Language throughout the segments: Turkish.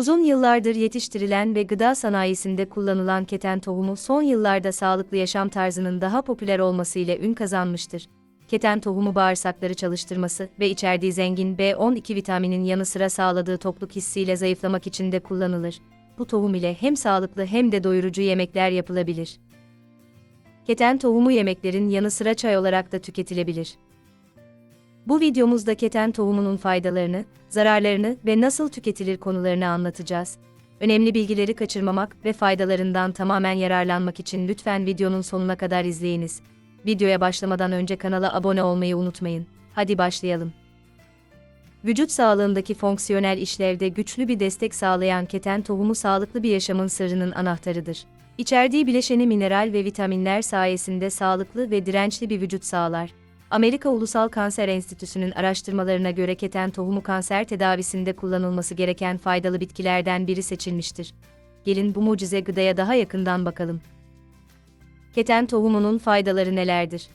Uzun yıllardır yetiştirilen ve gıda sanayisinde kullanılan keten tohumu son yıllarda sağlıklı yaşam tarzının daha popüler olması ile ün kazanmıştır. Keten tohumu bağırsakları çalıştırması ve içerdiği zengin B12 vitaminin yanı sıra sağladığı tokluk hissiyle zayıflamak için de kullanılır. Bu tohum ile hem sağlıklı hem de doyurucu yemekler yapılabilir. Keten tohumu yemeklerin yanı sıra çay olarak da tüketilebilir. Bu videomuzda keten tohumunun faydalarını, zararlarını ve nasıl tüketilir konularını anlatacağız. Önemli bilgileri kaçırmamak ve faydalarından tamamen yararlanmak için lütfen videonun sonuna kadar izleyiniz. Videoya başlamadan önce kanala abone olmayı unutmayın. Hadi başlayalım. Vücut sağlığındaki fonksiyonel işlevde güçlü bir destek sağlayan keten tohumu sağlıklı bir yaşamın sırrının anahtarıdır. İçerdiği bileşeni mineral ve vitaminler sayesinde sağlıklı ve dirençli bir vücut sağlar. Amerika Ulusal Kanser Enstitüsü'nün araştırmalarına göre keten tohumu kanser tedavisinde kullanılması gereken faydalı bitkilerden biri seçilmiştir. Gelin bu mucize gıdaya daha yakından bakalım. Keten tohumunun faydaları nelerdir?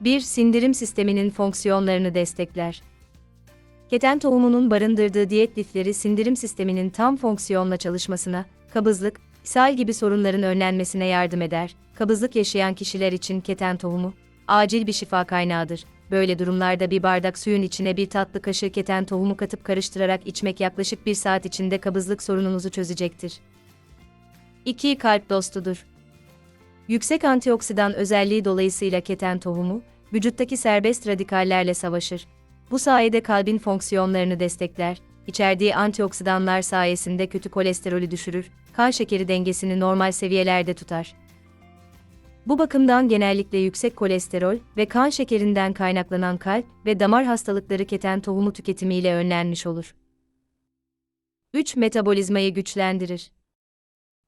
1. Sindirim sisteminin fonksiyonlarını destekler. Keten tohumunun barındırdığı diyet lifleri sindirim sisteminin tam fonksiyonla çalışmasına, kabızlık, ishal gibi sorunların önlenmesine yardım eder. Kabızlık yaşayan kişiler için keten tohumu, acil bir şifa kaynağıdır. Böyle durumlarda bir bardak suyun içine bir tatlı kaşığı keten tohumu katıp karıştırarak içmek yaklaşık bir saat içinde kabızlık sorununuzu çözecektir. 2. Kalp dostudur. Yüksek antioksidan özelliği dolayısıyla keten tohumu, vücuttaki serbest radikallerle savaşır. Bu sayede kalbin fonksiyonlarını destekler, içerdiği antioksidanlar sayesinde kötü kolesterolü düşürür, kan şekeri dengesini normal seviyelerde tutar. Bu bakımdan genellikle yüksek kolesterol ve kan şekerinden kaynaklanan kalp ve damar hastalıkları keten tohumu tüketimiyle önlenmiş olur. 3. Metabolizmayı güçlendirir.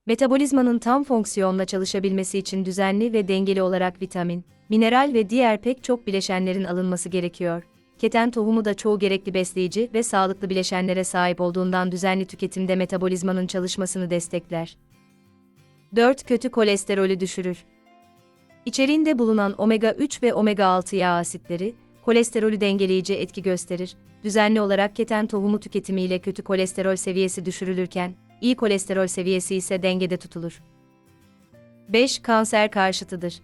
Metabolizmanın tam fonksiyonla çalışabilmesi için düzenli ve dengeli olarak vitamin, mineral ve diğer pek çok bileşenlerin alınması gerekiyor. Keten tohumu da çoğu gerekli besleyici ve sağlıklı bileşenlere sahip olduğundan düzenli tüketimde metabolizmanın çalışmasını destekler. 4. Kötü kolesterolü düşürür. İçeriğinde bulunan omega 3 ve omega 6 yağ asitleri, kolesterolü dengeleyici etki gösterir. Düzenli olarak keten tohumu tüketimiyle kötü kolesterol seviyesi düşürülürken, iyi kolesterol seviyesi ise dengede tutulur. 5. Kanser karşıtıdır.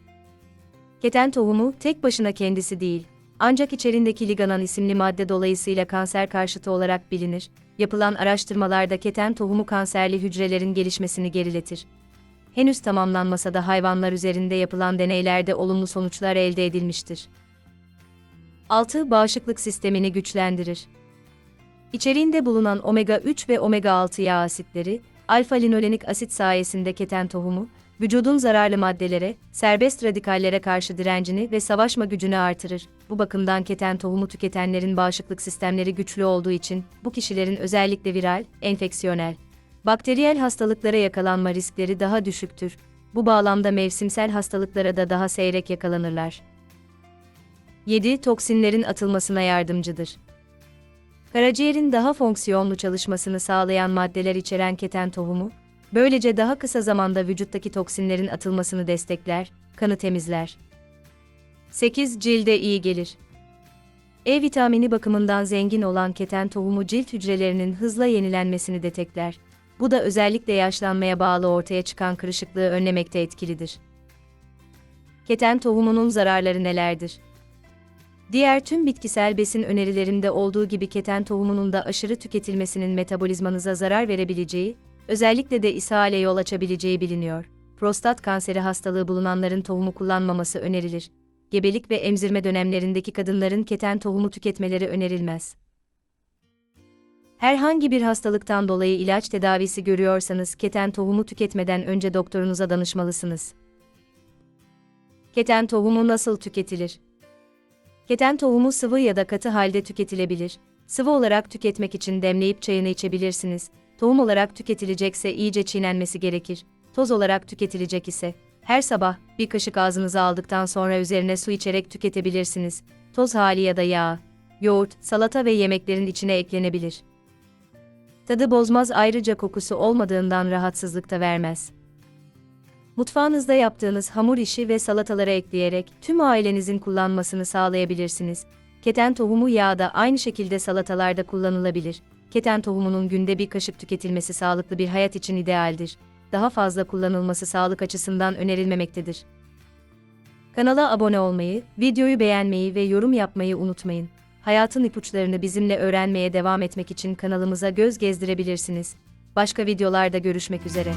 Keten tohumu tek başına kendisi değil, ancak içerindeki liganan isimli madde dolayısıyla kanser karşıtı olarak bilinir. Yapılan araştırmalarda keten tohumu kanserli hücrelerin gelişmesini geriletir. Henüz tamamlanmasa da hayvanlar üzerinde yapılan deneylerde olumlu sonuçlar elde edilmiştir. 6. Bağışıklık sistemini güçlendirir. İçeriğinde bulunan omega 3 ve omega 6 yağ asitleri, alfa-linolenik asit sayesinde keten tohumu, vücudun zararlı maddelere, serbest radikallere karşı direncini ve savaşma gücünü artırır. Bu bakımdan keten tohumu tüketenlerin bağışıklık sistemleri güçlü olduğu için, bu kişilerin özellikle viral, enfeksiyonel, bakteriyel hastalıklara yakalanma riskleri daha düşüktür. Bu bağlamda mevsimsel hastalıklara da daha seyrek yakalanırlar. 7. Toksinlerin atılmasına yardımcıdır. Karaciğerin daha fonksiyonlu çalışmasını sağlayan maddeler içeren keten tohumu, böylece daha kısa zamanda vücuttaki toksinlerin atılmasını destekler, kanı temizler. 8. Cilde iyi gelir. E vitamini bakımından zengin olan keten tohumu cilt hücrelerinin hızla yenilenmesini detekler. Bu da özellikle yaşlanmaya bağlı ortaya çıkan kırışıklığı önlemekte etkilidir. Keten tohumunun zararları nelerdir? Diğer tüm bitkisel besin önerilerinde olduğu gibi keten tohumunun da aşırı tüketilmesinin metabolizmanıza zarar verebileceği, özellikle de ishale yol açabileceği biliniyor. Prostat kanseri hastalığı bulunanların tohumu kullanmaması önerilir. Gebelik ve emzirme dönemlerindeki kadınların keten tohumu tüketmeleri önerilmez. Herhangi bir hastalıktan dolayı ilaç tedavisi görüyorsanız keten tohumu tüketmeden önce doktorunuza danışmalısınız. Keten tohumu nasıl tüketilir? Keten tohumu sıvı ya da katı halde tüketilebilir. Sıvı olarak tüketmek için demleyip çayını içebilirsiniz. Tohum olarak tüketilecekse iyice çiğnenmesi gerekir. Toz olarak tüketilecek ise her sabah bir kaşık ağzınıza aldıktan sonra üzerine su içerek tüketebilirsiniz. Toz hali ya da yağ, yoğurt, salata ve yemeklerin içine eklenebilir. Tadı bozmaz ayrıca kokusu olmadığından rahatsızlık da vermez. Mutfağınızda yaptığınız hamur işi ve salatalara ekleyerek tüm ailenizin kullanmasını sağlayabilirsiniz. Keten tohumu yağı da aynı şekilde salatalarda kullanılabilir. Keten tohumunun günde bir kaşık tüketilmesi sağlıklı bir hayat için idealdir. Daha fazla kullanılması sağlık açısından önerilmemektedir. Kanala abone olmayı, videoyu beğenmeyi ve yorum yapmayı unutmayın. Hayatın ipuçlarını bizimle öğrenmeye devam etmek için kanalımıza göz gezdirebilirsiniz. Başka videolarda görüşmek üzere.